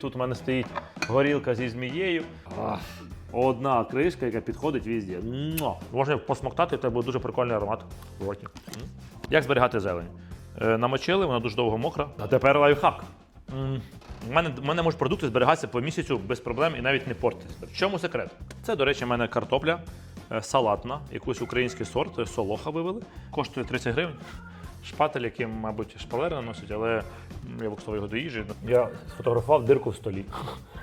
Тут у мене стоїть горілка зі змією. Одна кришка, яка підходить везде. Муа! Можна посмоктати, це буде дуже прикольний аромат в роті. М. Як зберігати зелень? Е, намочили, вона дуже довго мокра. А тепер лайфхак. М, У мене, у мене можуть продукти зберігатися по місяцю без проблем і навіть не портитися. В чому секрет? Це, до речі, в мене картопля е, салатна, якийсь український сорт, е, солоха вивели. Коштує 30 гривень. Шпатель, яким, мабуть, шпалери наносять, але я використовую його до їжі. Я сфотографував дирку в столі.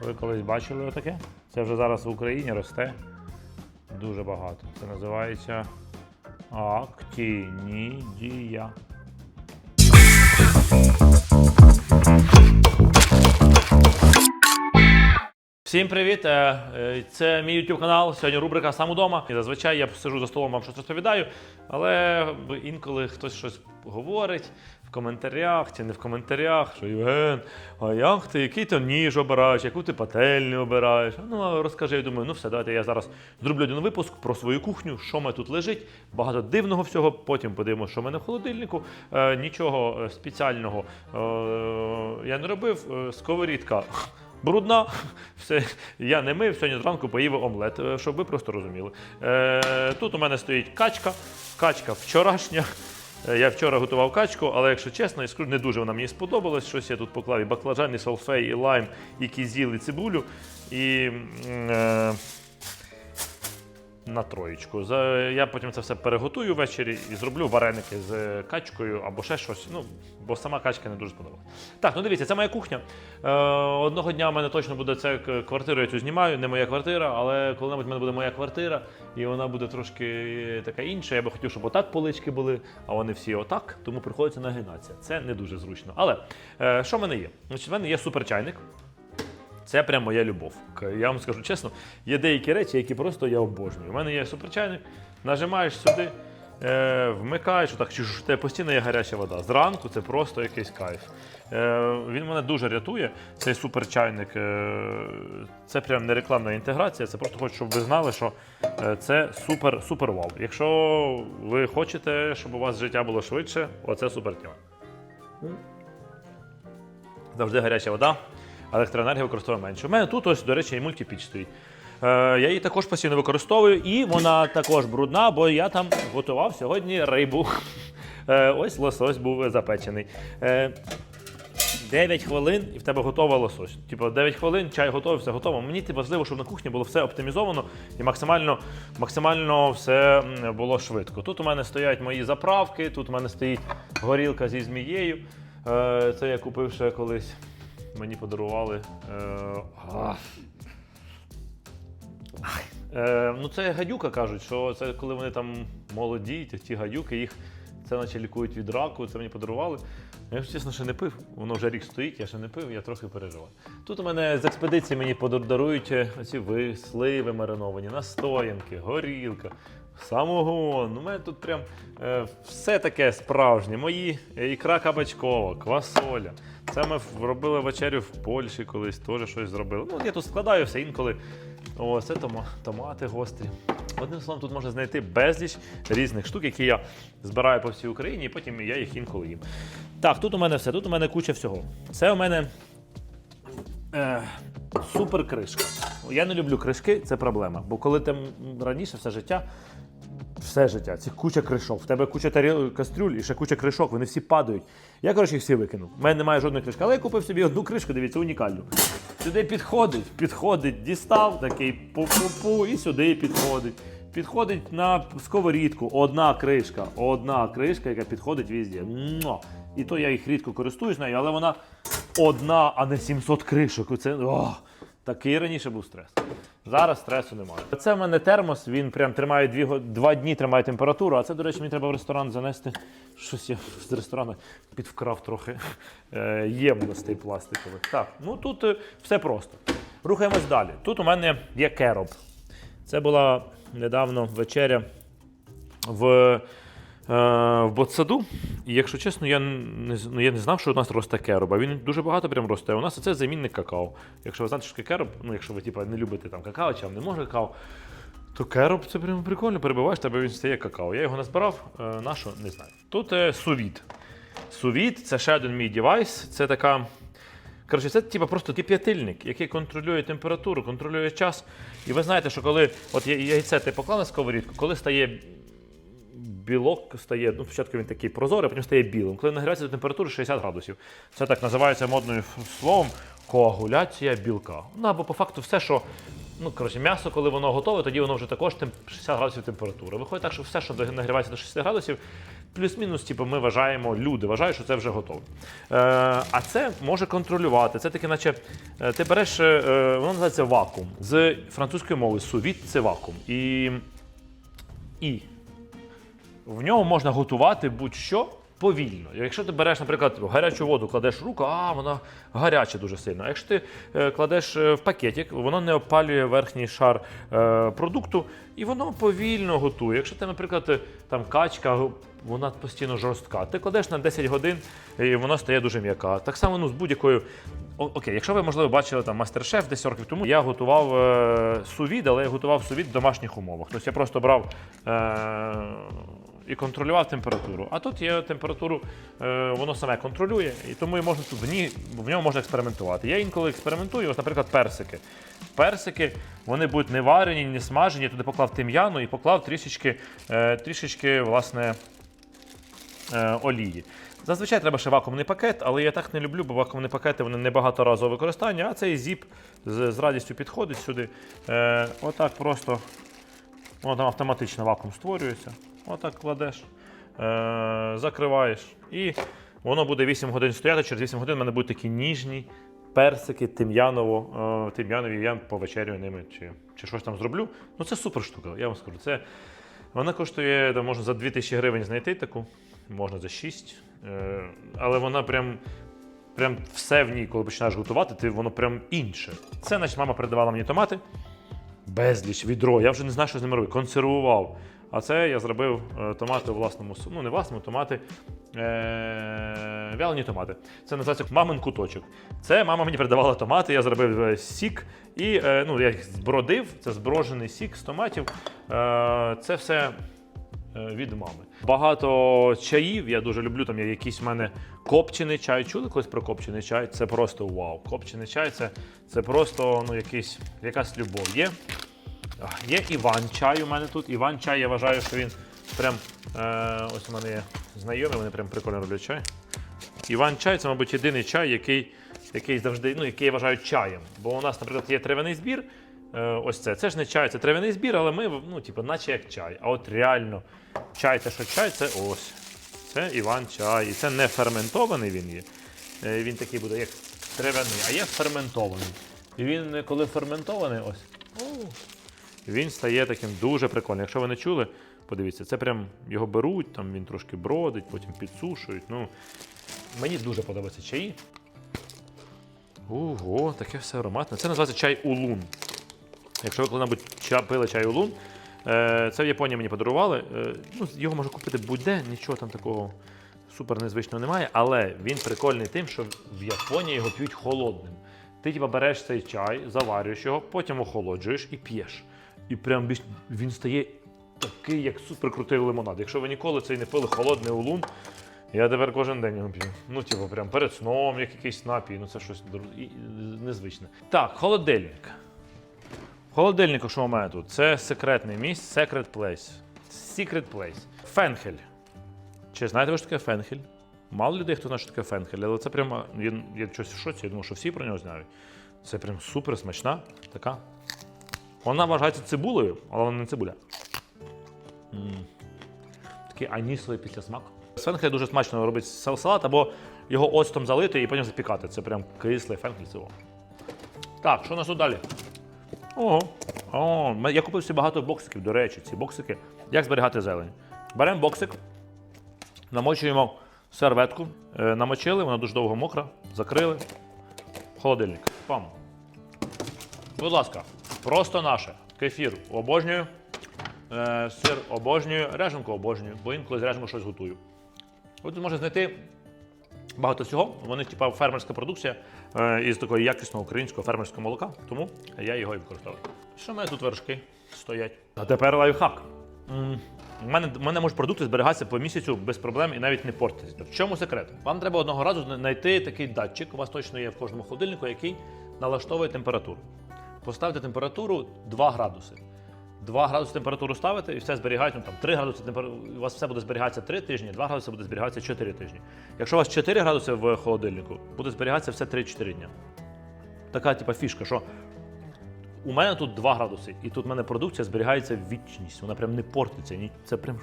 Ви колись бачили отаке? Це вже зараз в Україні росте дуже багато. Це називається актінідія. Всім привіт! Е, е, Це мій YouTube канал. Сьогодні рубрика Сам удома. І зазвичай я сижу за столом, вам щось розповідаю, але інколи хтось щось говорить в коментарях чи не в коментарях, що Євген, а як ти, який ти ніж обираєш, яку ти пательню обираєш? Ну розкажи, я думаю, ну все, давайте я зараз зроблю один випуск про свою кухню, що мене тут лежить, багато дивного всього. Потім подивимося, що в мене в холодильнику. Е, нічого спеціального я не робив. Сковорідка брудна. Все, я не мив, сьогодні зранку поїв омлет, е, щоб ви просто розуміли. Е, тут у мене стоїть качка, качка вчорашня. Е, Я вчора готував качку, але якщо чесно, я скажу, не дуже вона мені сподобалась. Щось я тут поклав і баклажан, і салфей, і лайм, і кізіл, і цибулю. І е, на троєчку. Я потім це все переготую ввечері і зроблю вареники з качкою або ще щось. Ну, бо сама качка не дуже сподобалася. Так, ну дивіться, це моя кухня. Е, одного дня в мене точно буде це к- квартиру, я цю знімаю, не моя квартира, але коли-небудь в мене буде моя квартира, і вона буде трошки така інша. Я би хотів, щоб отак полички були, а вони всі отак, тому приходиться нагинатися. Це не дуже зручно. Але е, що в мене є? Значить, в мене є суперчайник. Це прям моя любов. Я вам скажу чесно, є деякі речі, які просто я обожнюю. У мене є суперчайник, нажимаєш сюди, е, вмикаєш, отак, ж постійно є гаряча вода. Зранку це просто якийсь кайф. Е, він мене дуже рятує, цей суперчайник. Е, це прям не рекламна інтеграція, це просто хочу, щоб ви знали, що е, це супер, супер вау. Якщо ви хочете, щоб у вас життя було швидше, оце супертема. Завжди гаряча вода, електроенергія використовує менше. У мене тут ось, до речі, і мультипіч стоїть. Е, я її також постійно використовую, і вона також брудна, бо я там готував сьогодні рибу. Е, ось лосось був запечений. Е, 9 хвилин і в тебе готова лосось. Типу 9 хвилин, чай готовий, все готово. Мені типу, важливо, щоб на кухні було все оптимізовано і максимально, максимально все було швидко. Тут у мене стоять мої заправки, тут у мене стоїть горілка зі змією. Е, Це я купив ще колись. Мені подарували. Е, а. Е, ну, це гадюка кажуть, що це коли вони там молоді, ті- ті гадюки, їх це наче лікують від раку, це мені подарували. Я чесно ще не пив, воно вже рік стоїть, я ще не пив, я трохи переживаю. Тут у мене з експедиції мені подарують е, оці ви, сливи мариновані, настоянки, горілка, самогон. Ну, У мене тут прям е, все таке справжнє. Мої е, ікра кабачкова, квасоля. Це ми робили вечерю в Польщі колись, теж щось зробили. Ну, я тут складаю все інколи. О, це тома, томати гострі. Одним словом, тут можна знайти безліч різних штук, які я збираю по всій Україні, і потім я їх інколи їм. Так, тут у мене все, тут у мене куча всього. Це у мене е, супер кришка. Я не люблю кришки, це проблема. Бо коли ти раніше все життя, все життя, ці куча кришок. В тебе куча таріл, кастрюль і ще куча кришок, вони всі падають. Я, коротше, їх всі викинув. У мене немає жодної кришки. Але я купив собі одну кришку, дивіться, унікальну. Сюди підходить, підходить, дістав такий пу-пу-пу, і сюди підходить. Підходить на сковорідку, одна кришка, одна кришка, яка підходить. Муа. І то я їх рідко користуюсь нею, але вона одна, а не 700 кришок. Це, о, такий раніше був стрес. Зараз стресу немає. Це в мене термос, він прям тримає дві, го- два дні тримає температуру, а це, до речі, мені треба в ресторан занести. Щось я з ресторану підвкрав трохи е, ємностей пластикових. Так, ну тут е, все просто. Рухаємось далі. Тут у мене є кероб. Це була недавно вечеря в, в ботсаду. І якщо чесно, я не, ну, я не знав, що у нас росте кероб, а він дуже багато прям росте. У нас це замінник какао. Якщо ви знаєте, що кероб, ну якщо ви типу, не любите там какао чи вам не може какао, то кероб це прям прикольно, перебиваєш, тебе він стає какао. Я його назбирав, е, на що, не знаю. Тут е, сувіт. Сувіт це ще один мій девайс. Це така Коротше, це типа просто кип'ятильник, який контролює температуру, контролює час. І ви знаєте, що коли от яйце ти поклав на сковорідку, коли стає білок, стає, ну, спочатку він такий прозорий, потім стає білим. Коли нагрівається до температури 60 градусів. Це так називається модним словом коагуляція білка. Ну або по факту все, що. Ну, коротше, м'ясо, коли воно готове, тоді воно вже також 60 градусів температури. Виходить так, що все, що нагрівається до 60 градусів, плюс-мінус, типу, ми вважаємо, люди вважають, що це вже готово. Е, а це може контролювати. Це таке, наче е, ти береш, е, воно називається вакуум. З французької мови сувіт це вакуум. І, і в ньому можна готувати будь-що повільно. Якщо ти береш, наприклад, гарячу воду, кладеш руку, а вона гаряча дуже сильно. А якщо ти е, кладеш е, в пакетик, воно не опалює верхній шар е, продукту і воно повільно готує. Якщо ти, наприклад, там качка, вона постійно жорстка, ти кладеш на 10 годин і вона стає дуже м'яка. Так само ну, з будь-якою. Окей, якщо ви, можливо, бачили там мастер-шеф 10 років тому, я готував е, сувід, але я готував сувід в домашніх умовах. Тобто я просто брав е, і контролював температуру. А тут є температуру, е, воно саме контролює, і тому можна тут в, ній, в ньому можна експериментувати. Я інколи експериментую, ось, наприклад, персики. Персики вони будуть не варені, не смажені. Я туди поклав тим'яну і поклав трішечки, е, трішечки власне, е, олії. Зазвичай треба ще вакуумний пакет, але я так не люблю, бо вакуумні пакети вони не багаторазове використання, а цей зіп з, з радістю підходить сюди. Е, отак просто воно там автоматично вакуум створюється. Отак кладеш, е, закриваєш. І воно буде 8 годин стояти. Через 8 годин в мене будуть такі ніжні персики, тим'яново, е, тим'янові, я повечерюю ними чи, чи щось там зроблю. Ну це супер штука, я вам скажу. Це, вона коштує, там, можна за 2000 гривень знайти таку, можна за 6. Е, але вона прям. Прям все в ній, коли починаєш готувати, ти воно прям інше. Це, значить, мама передавала мені томати. Безліч, відро. Я вже не знаю, що з ними робити. Консервував. А це я зробив е, томати у власному ну не власному, томати. Е- вялені томати. Це називається мамин куточок. Це мама мені передавала томати, я зробив е, сік і ну, я їх збродив. Це зброжений сік з томатів. Це все від мами. Багато чаїв, я дуже люблю. Там є якийсь в мене копчений чай. Чули колись про копчений чай? Це просто вау. Копчений чай це, це просто ну, якийсь, якась любов. Є. Є Іван чай у мене тут. Іван чай, я вважаю, що він прям. Е, ось у мене є знайомі, вони прям прикольно роблять чай. Іван чай це, мабуть, єдиний чай, який, який завжди, ну, який я вважаю чаєм. Бо у нас, наприклад, є травяний збір. Е, ось це. Це ж не чай, це травяний збір, але ми, ну, типу, наче як чай. А от реально, чай, це що чай, це ось. Це Іван чай. І це не ферментований він є. Е, Він такий буде, як травяний, а є ферментований. І він, коли ферментований, ось. Він стає таким дуже прикольним. Якщо ви не чули, подивіться, це прям його беруть, там він трошки бродить, потім підсушують. Ну, мені дуже подобаються чаї. Ого, таке все ароматне. Це називається чай улун. Якщо ви коли-небудь пили чай улун, е, це в Японії мені подарували. Е, ну, його можна купити будь-де, нічого там такого супер незвичного немає, але він прикольний тим, що в Японії його п'ють холодним. Ти типа береш цей чай, заварюєш його, потім охолоджуєш і п'єш. І прям біс- він стає такий, як суперкрутий лимонад. Якщо ви ніколи цей не пили холодний улун, я тепер кожен день його п'ю. Ну, типу, прям перед сном, як якийсь напій, ну це щось незвичне. Так, холодильник. В холодильнику, що у мене тут? Це секретне місце, secret place. Secret place. Фенхель. Чи знаєте ви, що таке фенхель? Мало людей, хто знає, що таке фенхель, але це прямо. Я, я щось в шоці, я думаю, що всі про нього знають. Це прям супер смачна така. Вона вважається цибулею, але вона не цибуля. М. Такий анісовий післясмак. З фенхеля дуже смачно робить сал- салат або його оцтом залити і потім запікати. Це прям кислий фенхель. Це о. Так, що у нас тут далі? Ого. О, я купив собі багато боксиків, до речі, ці боксики. Як зберігати зелень? Беремо боксик, намочуємо серветку, е, намочили, вона дуже довго мокра, закрили. Холодильник. Пам. Будь ласка, просто наше. Кефір обожнюю. Е, сир обожнюю, реженку обожнюю, бо інколи з реженку щось готую. Ви тут можете знайти багато всього. Вони, типа, фермерська продукція е, із такого якісного українського фермерського молока, тому я його і використовую. Що в мене тут вершки стоять? А тепер лайфхак. У мене, у мене можуть продукти зберігатися по місяцю без проблем і навіть не портитися. В чому секрет? Вам треба одного разу знайти такий датчик, у вас точно є в кожному холодильнику, який налаштовує температуру. Поставте температуру 2 градуси. 2 градуси температуру ставите і все зберігається, ну, там 3 градуси температури, у вас все буде зберігатися 3 тижні, 2 градуси буде зберігатися 4 тижні. Якщо у вас 4 градуси в холодильнику, буде зберігатися все 3-4 дня. Така типа фішка, що у мене тут 2 градуси, і тут в мене продукція зберігається в вічність. Вона прям не портиться. Це прям.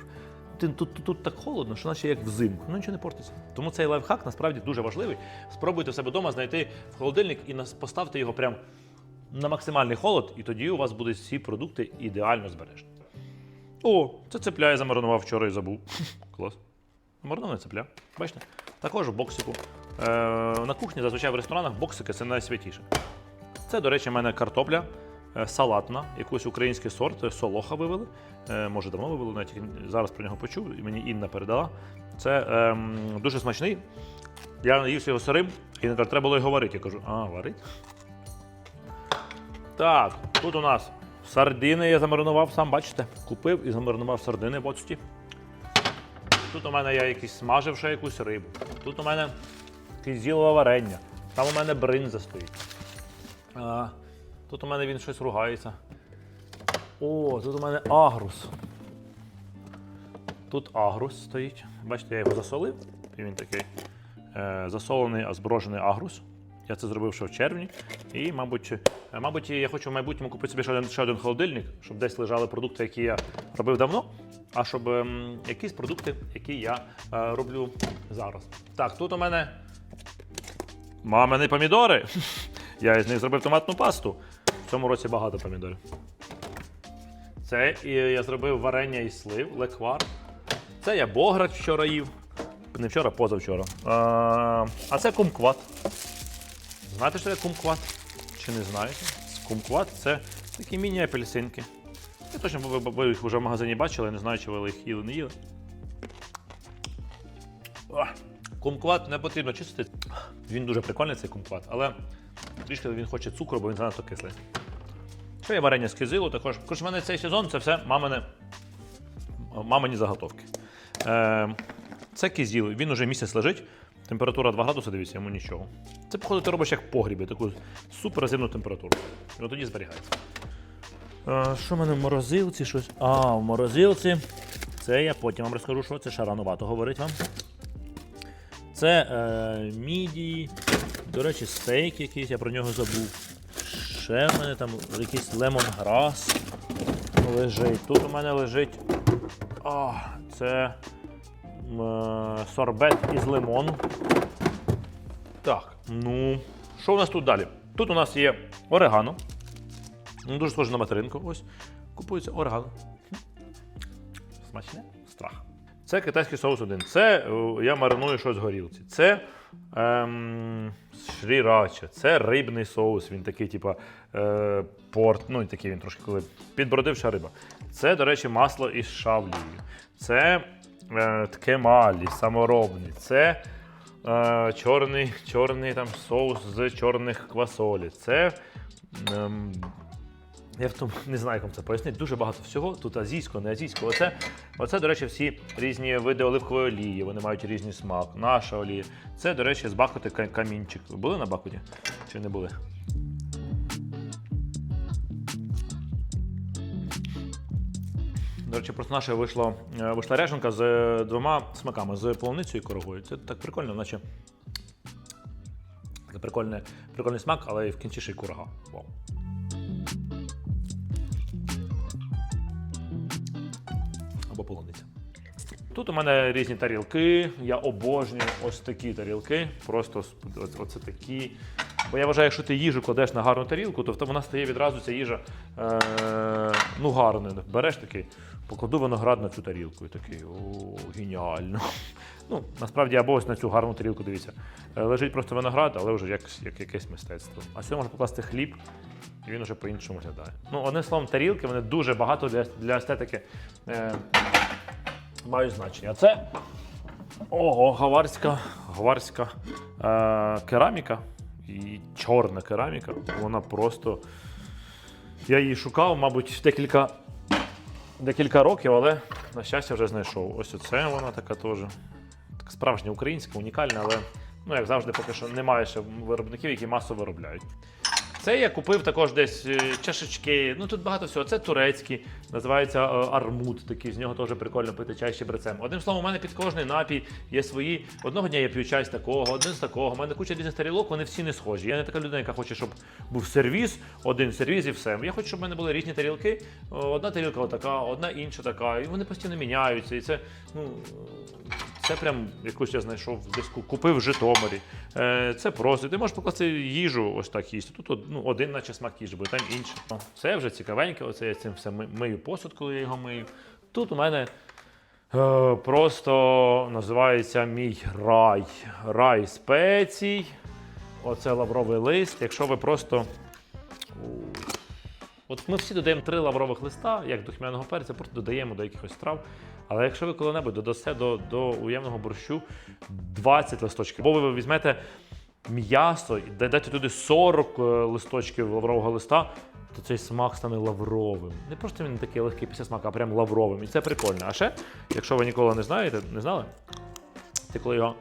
тут, тут, тут так холодно, що наче як взимку. Ну нічого не портиться. Тому цей лайфхак насправді дуже важливий. Спробуйте в себе вдома знайти в холодильник і поставте його прям на максимальний холод, і тоді у вас будуть всі продукти ідеально збережені. О, це цепля я замаринував вчора і забув. Клас. Замаринований цепля. Бачите? Також в боксику. Е, на кухні зазвичай в ресторанах боксики це найсвятіше. Це, до речі, в мене картопля е, салатна, якийсь український сорт, е, солоха вивели. Е, може, давно вивели, навіть зараз про нього почув, і мені Інна передала. Це ем, дуже смачний. Я наївся його сирим, і каже, треба було його варити. Я кажу, а, варить? Так, тут у нас сардини я замаринував сам, бачите? Купив і замаринував сардини в оцті. Тут у мене я якийсь смажив ще якусь рибу. Тут у мене кизілове варення. Там у мене бринза стоїть. Тут у мене він щось ругається. О, тут у мене агрус. Тут агрус стоїть. Бачите, я його засолив. І він такий е, засолений, а зброжений агрус. Я це зробив ще в червні. І, мабуть, е, мабуть, я хочу в майбутньому купити собі ще один, ще один холодильник, щоб десь лежали продукти, які я робив давно, а щоб ем, якісь продукти, які я е, роблю зараз. Так, тут у мене мамини помідори. Я із них зробив томатну пасту. В цьому році багато помідорів. Це я зробив варення із слив, леквар. Це я бограч вчора їв. Не вчора, позавчора. А, а це кумкват. Знаєте, що таке кумкват? Чи не знаєте? Кумкват це такі міні-апельсинки. Я точно ви, ви- їх вже в магазині бачили, не знаю, чи ви їх їли, не їли. Ах, Кумкват не потрібно чистити. Він дуже прикольний, цей кумкват, але трішки він хоче цукру, бо він занадто кислий. Ще є варення з кизилу також. Також в мене цей сезон це все мамине, мамині заготовки. Е, це кизіл, він уже місяць лежить. Температура 2 градуси, дивіться, йому нічого. Це, походу, ти робиш як погрібі, таку суперзимну температуру. І от тоді зберігається. Е, що в мене в морозилці? Щось. А, в морозилці. Це я потім вам розкажу, що це ще ранувато говорить вам. Це е, мідії. До речі, стейк якийсь, я про нього забув. Ще в мене там якийсь лемонграс лежить. Тут у мене лежить. А, це сорбет із лимону. Так, ну, що у нас тут далі? Тут у нас є орегано. Ну, Дуже схоже на материнку. Ось. Купується орегано. Смачне? Страх. Це китайський соус один. Це е, я мариную щось в горілці. Це ем, шрірача, це рибний соус. Він такий, типа е, порт. Ну, такий він трошки коли підбродивша риба. Це, до речі, масло із шавлією. Це е, ткемалі, саморобний. Це е, чорний, чорний там, соус з чорних квасолі. Це. Ем, я в тому не знаю, як вам це пояснити. Дуже багато всього. Тут азійського, не азійського. Оце, оце, до речі, всі різні види оливкової олії. Вони мають різний смак. Наша олія. Це, до речі, з Бахути камінчик. Були на Бахуті? Чи не були? До речі, просто наша вийшло, е, вийшла ряженка з двома смаками: з полуницею і корогою. Це так прикольно, наче. Прикольний, прикольний смак, але і в кінці ще й курага. Вау. Тут у мене різні тарілки. Я обожнюю ось такі тарілки. Просто оце- такі. Бо я вважаю, якщо ти їжу кладеш на гарну тарілку, то вона стає відразу ця їжа е, ну, гарною. Береш такий, покладу виноград на цю тарілку. І такий, о, геніально. Ну, насправді, або ось на цю гарну тарілку, дивіться. Е, Лежить просто виноград, але вже як, як якесь мистецтво. А сюди можна покласти хліб, і він вже по-іншому виглядає. Ну, одним словом, тарілки вони дуже багато для, для естетики е, мають значення. Це ого, гаварська, гаварська е, кераміка і чорна кераміка. Вона просто. Я її шукав, мабуть, декілька декілька років, але на щастя вже знайшов. Ось оце вона така теж. Така справжня українська, унікальна, але ну, як завжди, поки що немає ще виробників, які масово виробляють. Це я купив також десь е, чашечки. Ну тут багато всього. Це турецький, називається е, армут. Такий з нього теж прикольно пити чай з чебрецем. Одним словом, у мене під кожний напій є свої. Одного дня я п'ю чай з такого, один з такого. У мене куча різних тарілок, вони всі не схожі. Я не така людина, яка хоче, щоб був сервіс, один сервіс і все. Я хочу, щоб в мене були різні тарілки. Одна тарілка отака, одна інша така. І вони постійно міняються. І це ну. Це прям якусь я знайшов в диску, купив в Житомирі. Е, це просто. Ти можеш покласти їжу, ось так їсти. Тут ну, один наче смак їжі, бо там інший. Це вже цікавеньке, оце я цим все мию посуд, коли я його мию. Тут у мене е, просто називається мій рай. Рай спецій. Оце лавровий лист. Якщо ви просто. От ми всі додаємо три лаврових листа, як духмяного перця, просто додаємо до якихось страв. Але якщо ви коли-небудь додасте до, до уємного борщу 20 листочків, або ви візьмете м'ясо і дадете туди 40 е, листочків лаврового листа, то цей смак стане лавровим. Не просто він такий легкий після смаку, а прям лавровим. І це прикольно. А ще, якщо ви ніколи не знаєте, не знали, ти коли його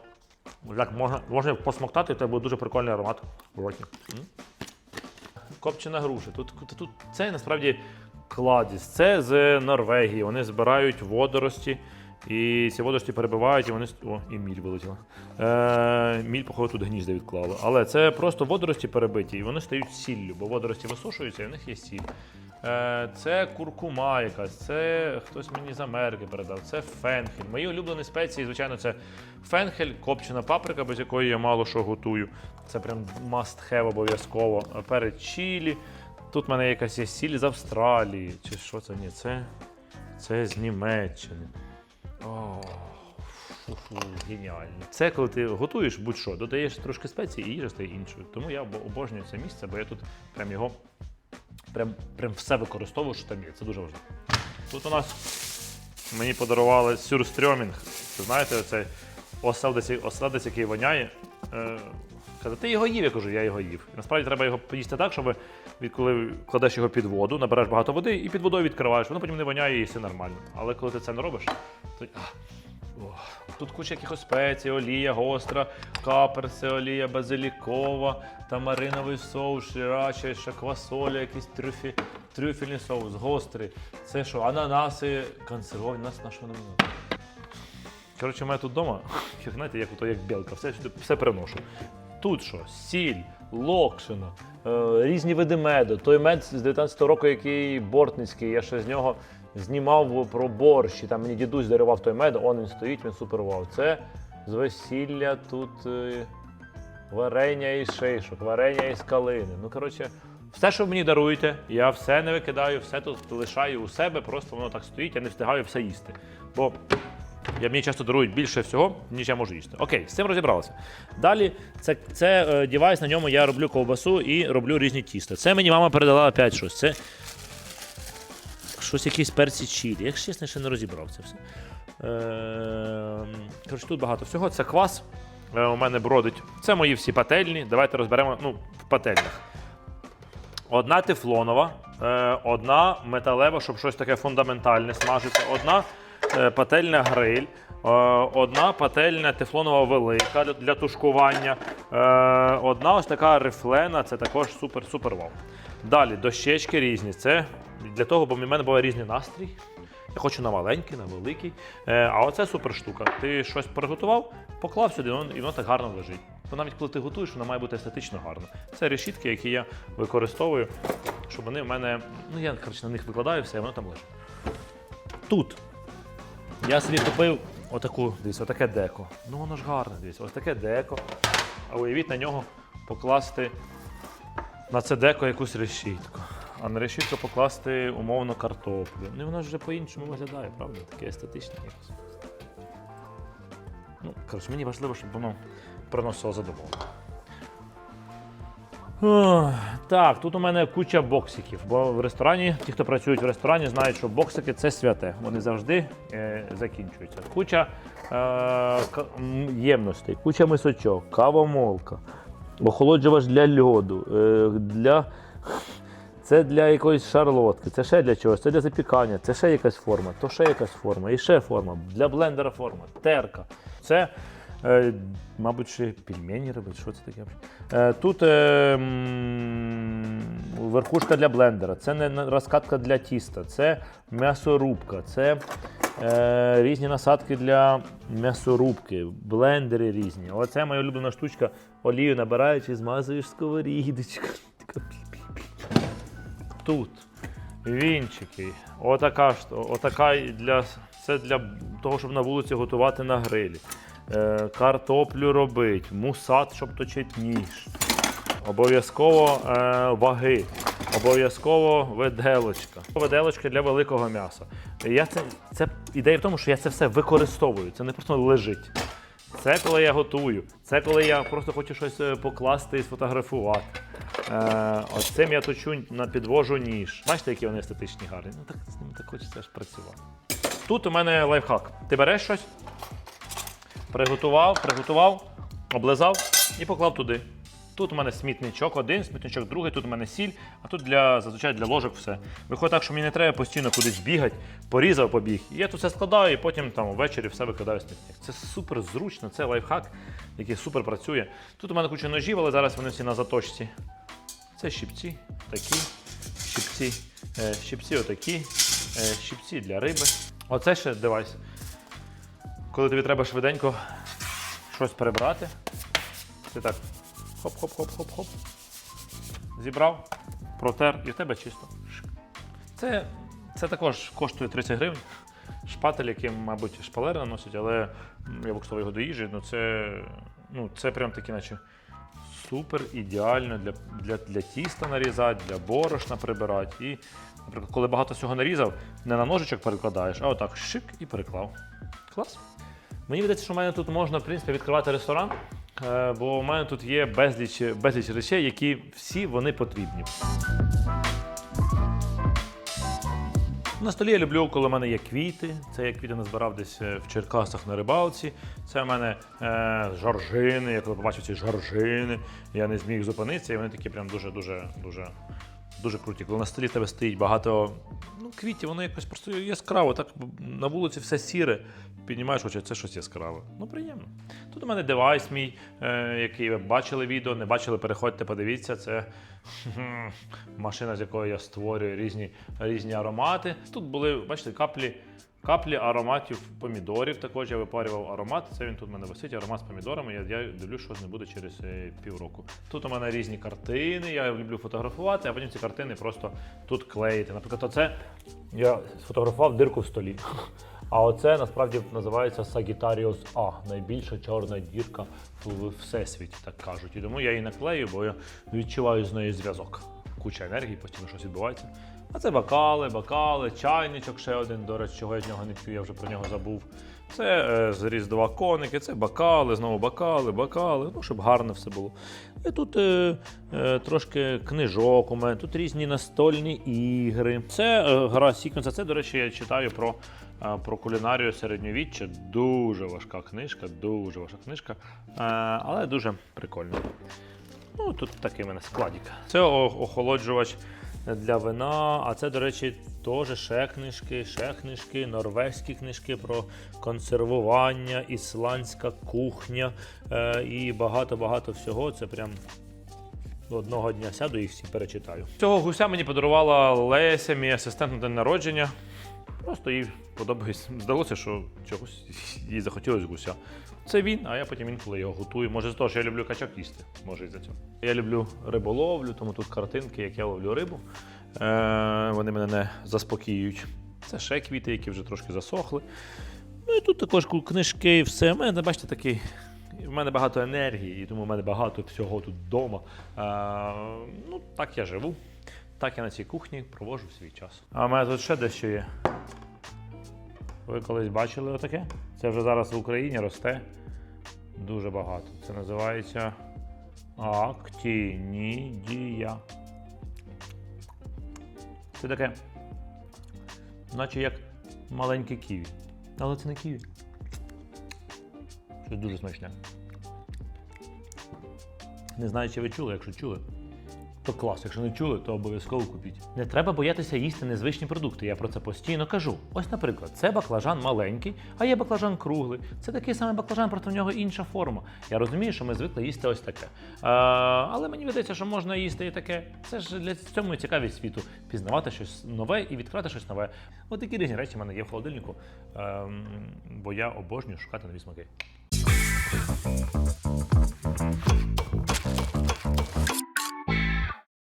як можна, можна посмоктати, то буде дуже прикольний аромат в роті. Копчена груша. Тут, тут це насправді кладіс. Це з Норвегії. Вони збирають водорості. І ці водорості перебивають, і вони. О, і міль вилетіла. Е, міль, походу, тут гнізда відклали. Але це просто водорості перебиті, і вони стають сіллю, бо водорості висушуються, і в них є сіль. Е, це куркума якась, це хтось мені з Америки передав, це фенхель. Мої улюблені спеції, звичайно, це фенхель, копчена паприка, без якої я мало що готую. Це прям must have обов'язково. Перед чилі. Тут в мене якась є сіль з Австралії. Чи що це? Ні, це, це з Німеччини. О, геніально. Це коли ти готуєш будь-що, додаєш трошки спецій і їжа стає іншою. Тому я обожнюю це місце, бо я тут прям його прям, прям все використовую, що там є. Це дуже важливо. Тут у нас мені подарували сюрстрьомінг. Ви знаєте, це оселедець, оселедець, який воняє. Е, каже, ти його їв, я кажу, я його їв. І насправді треба його поїсти так, щоб коли кладеш його під воду, набереш багато води і під водою відкриваєш, воно потім не воняє і все нормально. Але коли ти це не робиш, то. Тут куча якихось спецій, олія гостра, каперси, олія базилікова, тамариновий соус, ширача, ще квасоля, якийсь трюфі, трюфельний соус, гострий. Це що, ананаси, консервовані, нас на що не було. Коротше, у мене тут вдома, знаєте, як, як білка, все, все приношу. Тут що? Сіль, локшина, е, різні види меду. Той мед з 19-го року, який бортницький, я ще з нього знімав про борщ. І там мені дідусь дарував той мед, он він стоїть, він супер. Це з весілля тут е, варення із шишок, варення із калини. Ну, коротше, все, що мені даруєте, я все не викидаю, все тут лишаю у себе, просто воно так стоїть, я не встигаю все їсти. Бо я мені часто дарують більше всього, ніж я можу їсти. Окей, з цим розібралися. Далі це, це е, девайс, на ньому я роблю ковбасу і роблю різні тіста. Це мені мама передала опять щось. Це щось якісь перці чилі. Якщо чесно, ще не розібрав це все. Е, коротше, тут багато всього. Це квас. Е, у мене бродить. Це мої всі пательні. Давайте розберемо ну, в пательнях. Одна тефлонова, е, одна металева, щоб щось таке фундаментальне смажити. Одна пательня гриль, е, одна пательня тефлонова велика для, тушкування. Е, одна ось така рифлена, це також супер-супер вау. Далі дощечки різні. Це для того, бо в мене буває різний настрій. Я хочу на маленький, на великий. Е, а оце супер штука. Ти щось приготував, поклав сюди, і воно так гарно лежить. Бо навіть коли ти готуєш, воно має бути естетично гарно. Це решітки, які я використовую, щоб вони в мене. Ну, я коротше, на них викладаю все, і воно там лежить. Тут я собі купив отаку, дивіться, отаке деко. Ну воно ж гарне, дивіться, ось таке деко. А уявіть на нього покласти на це деко якусь решітку. А на решітку покласти умовно картоплю. Ну і воно ж вже по-іншому виглядає, правда? Таке естетичне якось. Ну, коротше, мені важливо, щоб воно приносило задоволення. Так, тут у мене куча боксиків, бо в ресторані, ті, хто працюють в ресторані, знають, що боксики це святе. Вони завжди е, закінчуються. Куча е, ємностей, куча мисочок, кавомолка, охолоджувач для льоду, е, для це для якоїсь шарлотки, це ще для чогось, це для запікання, це ще якась форма, то ще якась форма, і ще форма, для блендера форма, терка. Це, мабуть, ще пельмені робить. Що це таке? Е, тут е, верхушка для блендера, це не розкатка для тіста, це м'ясорубка, це е, різні насадки для м'ясорубки, блендери різні. Оце моя улюблена штучка. Олію набираєш і змазуєш сковорідочку. Тут вінчики. Отака, отака для, це для того, щоб на вулиці готувати на грилі. Е, картоплю робить, мусат, щоб точити ніж. Обов'язково е, ваги, обов'язково виделочка. Виделочка для великого м'яса. Я це, це ідея в тому, що я це все використовую. Це не просто лежить. Це коли я готую, це коли я просто хочу щось е, покласти і сфотографувати. Е, от цим я точу на підвожу ніж. Бачите, які вони естетичні гарні? Ну так з ними так хочеться аж працювати. Тут у мене лайфхак. Ти береш щось, приготував, приготував, облизав і поклав туди. Тут у мене смітничок один, смітничок другий, тут у мене сіль, а тут для зазвичай для ложок все. Виходить так, що мені не треба постійно кудись бігати, порізав, побіг. І я тут все складаю і потім там ввечері все викидаю смітник. Це супер зручно, це лайфхак, який супер працює. Тут у мене куча ножів, але зараз вони всі на заточці. Це щипці, такі, щипці, е, щипці отакі, е, щипці для риби. Оце ще девайс. Коли тобі треба швиденько щось перебрати, ти так хоп-хоп-хоп-хоп-хоп. Зібрав, протер і в тебе чисто. Це, це також коштує 30 гривень. Шпатель, яким, мабуть, шпалери наносять, але я використовую його до їжі. Ну це, ну, це прям такі, наче супер ідеально для, для, для тіста нарізати, для борошна прибирати. І, наприклад, коли багато всього нарізав, не на ножичок перекладаєш, а отак шик і переклав. Клас. Мені здається, що в мене тут можна в принципі, відкривати ресторан, е, бо у мене тут є безліч, безліч речей, які всі вони потрібні. На столі я люблю, коли в мене є квіти. Це я квіти назбирав десь е, в Черкасах на рибалці. Це в мене е, жоржини. Я коли побачив ці жоржини, я не зміг зупинитися, і вони такі прям дуже-дуже дуже, дуже, круті. Коли на столі тебе стоїть багато ну, квітів, воно якось просто яскраво. Так на вулиці все сіре. Піднімаєш очі, це щось яскраве. Ну, приємно. Тут у мене девайс мій, е, який ви бачили відео, не бачили, переходьте, подивіться. Це машина, з якої я створюю різні, різні аромати. Тут були, бачите, каплі. Каплі ароматів помідорів. Також я випарював аромат. Це він тут у мене висить, аромат з помідорами. Я, я дивлюсь, що з ним буде через е, півроку. Тут у мене різні картини. Я люблю фотографувати, а потім ці картини просто тут клеїти. Наприклад, оце я сфотографував дирку в столі. А оце насправді називається Sagittarius А, найбільша чорна дірка в всесвіті, так кажуть. І тому я її наклею, бо я відчуваю з нею зв'язок. Куча енергії, постійно щось відбувається. А це бокали, бокали, чайничок ще один, до речі, чого я з нього не п'ю, я вже про нього забув. Це е, з Різдва коники, це бокали, знову бокали, бокали, ну, щоб гарно все було. І тут е, е, трошки книжок у мене, тут різні настольні ігри. Це е, гра Сіквенс, це, до речі, я читаю про, е, про кулінарію середньовіччя. Дуже важка книжка, дуже важка книжка, е, але дуже прикольна. Ну, тут такий в мене складик. Це охолоджувач для вина, а це, до речі, теж ще книжки, ще книжки, норвезькі книжки про консервування, ісландська кухня е, і багато-багато всього. Це прям одного дня сяду і всі перечитаю. Цього гуся мені подарувала Леся, мій асистент на день народження. Просто їй подобається. Здалося, що чогось їй захотілося гуся. Це він, а я потім інколи його готую. Може, з того, що я люблю качок їсти. Може, із-за цього. Я люблю риболовлю, тому тут картинки, як я ловлю рибу. Е, вони мене не заспокіюють. Це ще квіти, які вже трошки засохли. Ну і тут також книжки, і все. У мене, бачите, такий. В мене багато енергії, і тому в мене багато всього тут вдома. Е, ну, так я живу. Так я на цій кухні проводжу свій час. А в мене тут ще дещо є. Ви колись бачили отаке? Це вже зараз в Україні росте дуже багато. Це називається актінідія. Це таке, наче як маленьке ківі. Але це не ківі. Щось дуже смачне. Не знаю, чи ви чули, якщо чули. То клас, якщо не чули, то обов'язково купіть. Не треба боятися їсти незвичні продукти. Я про це постійно кажу. Ось, наприклад, це баклажан маленький, а є баклажан круглий. Це такий самий баклажан, просто в нього інша форма. Я розумію, що ми звикли їсти ось таке. А, але мені видається, що можна їсти і таке. Це ж для цьому цікавість світу пізнавати щось нове і відкривати щось нове. От такі різні речі в мене є в холодильнику, ем, бо я обожнюю шукати нові смаки.